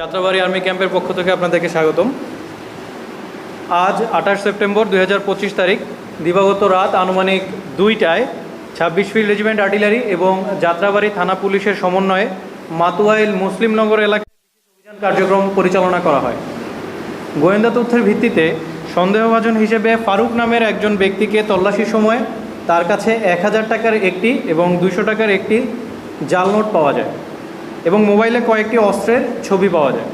Jatrabari army ক্যাম্পের পক্ষ থেকে আপনাদেরকে স্বাগতম। আজ আঠাশ সেপ্টেম্বর দুই হাজার পঁচিশ তারিখ, দিবাগত রাত আনুমানিক দুইটায় ছাব্বিশ ফিল্ড রেজিমেন্ট আর্টিলারি এবং যাত্রাবাড়ি থানা পুলিশের সমন্বয়ে মাতুয়াইল মুসলিমনগর এলাকায় অভিযান কার্যক্রম পরিচালনা করা হয়। গোয়েন্দা তথ্যের ভিত্তিতে সন্দেহভাজন হিসেবে ফারুক নামের একজন ব্যক্তিকে তল্লাশির সময় তার কাছে এক হাজার টাকার একটি এবং দুশো টাকার একটি জাল নোট পাওয়া যায়। এবং মোবাইলে কয়েকটি অস্ত্রের ছবি পাওয়া যায়।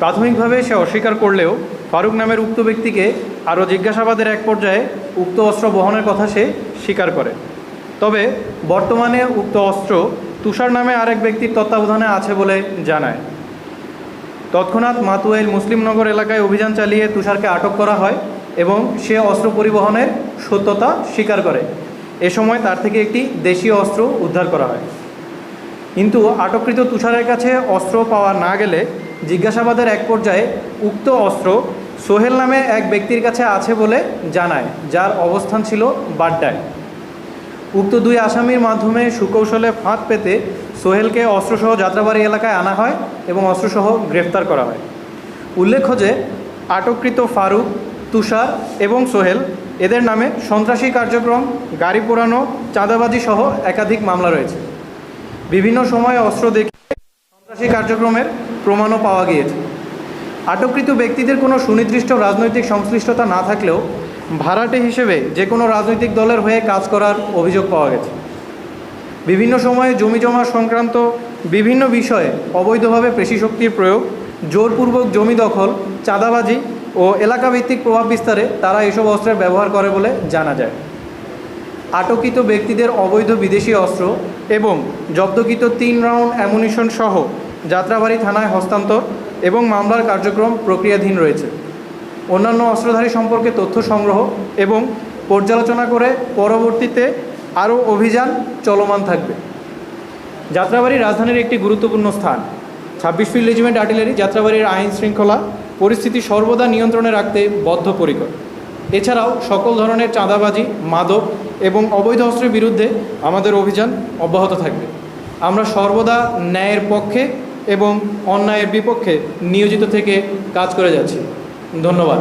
প্রাথমিকভাবে সে অস্বীকার করলেও ফারুক নামের উক্ত ব্যক্তিকে আরও জিজ্ঞাসাবাদের এক পর্যায়ে উক্ত অস্ত্র বহনের কথা সে স্বীকার করে। তবে বর্তমানে উক্ত অস্ত্র তুষার নামে আরেক ব্যক্তির তত্ত্বাবধানে আছে বলে জানায়। তৎক্ষণাৎ মাতুয়েল মুসলিমনগর এলাকায় অভিযান চালিয়ে তুষারকে আটক করা হয় এবং সে অস্ত্র পরিবহনের সত্যতা স্বীকার করে। এ সময় তার থেকে একটি দেশীয় অস্ত্র উদ্ধার করা হয়। কিন্তু আটককৃত তুষারের কাছে অস্ত্র পাওয়া না গেলে জিজ্ঞাসাবাদের এক পর্যায়ে উক্ত অস্ত্র সোহেল নামে এক ব্যক্তির কাছে আছে বলে জানায়, যার অবস্থান ছিল বাড্ডায়। উক্ত দুই আসামির মাধ্যমে সুকৌশলে ফাঁদ পেতে সোহেলকে অস্ত্রসহ যাত্রাবাড়ি এলাকায় আনা হয় এবং অস্ত্রসহ গ্রেফতার করা হয়। উল্লেখ্য যে, আটককৃত ফারুক, তুষার এবং সোহেল এদের নামে সন্ত্রাসী কার্যক্রম, গাড়ি পোড়ানো, চাঁদাবাজি সহ একাধিক মামলা রয়েছে। বিভিন্ন সময়ে অস্ত্র দেখে সন্ত্রাসী কার্যক্রমের প্রমাণও পাওয়া গিয়েছে। আটককৃত ব্যক্তিদের কোনো সুনির্দিষ্ট রাজনৈতিক সংশ্লিষ্টতা না থাকলেও ভাড়াটে হিসেবে যে কোনো রাজনৈতিক দলের হয়ে কাজ করার অভিযোগ পাওয়া গেছে। বিভিন্ন সময়ে জমি জমা সংক্রান্ত বিভিন্ন বিষয়ে অবৈধভাবে পেশিশক্তির প্রয়োগ, জোরপূর্বক জমি দখল, চাঁদাবাজি ও এলাকাভিত্তিক প্রভাব বিস্তারে তারা এসব অস্ত্রের ব্যবহার করে বলে জানা যায়। আটকিত ব্যক্তিদের অবৈধ বিদেশি অস্ত্র এবং জব্দকৃত তিন রাউন্ড অ্যামুনিশন সহ যাত্রাবাড়ি থানায় হস্তান্তর এবং মামলার কার্যক্রম প্রক্রিয়াধীন রয়েছে। অন্যান্য অস্ত্রধারী সম্পর্কে তথ্য সংগ্রহ এবং পর্যালোচনা করে পরবর্তীতে আরও অভিযান চলমান থাকবে। যাত্রাবাড়ি রাজধানীর একটি গুরুত্বপূর্ণ স্থান। ছাব্বিশ ফিল্ড রেজিমেন্ট আর্টিলারি যাত্রাবাড়ির আইন শৃঙ্খলা পরিস্থিতি সর্বদা নিয়ন্ত্রণে রাখতে বদ্ধপরিকর। এছাড়াও সকল ধরনের চাঁদাবাজি, মাদক এবং অবৈধ অস্ত্রের বিরুদ্ধে আমাদের অভিযান অব্যাহত থাকবে। আমরা সর্বদা ন্যায়ের পক্ষে এবং অন্যায়ের বিপক্ষে নিয়োজিত থেকে কাজ করে যাচ্ছি। ধন্যবাদ।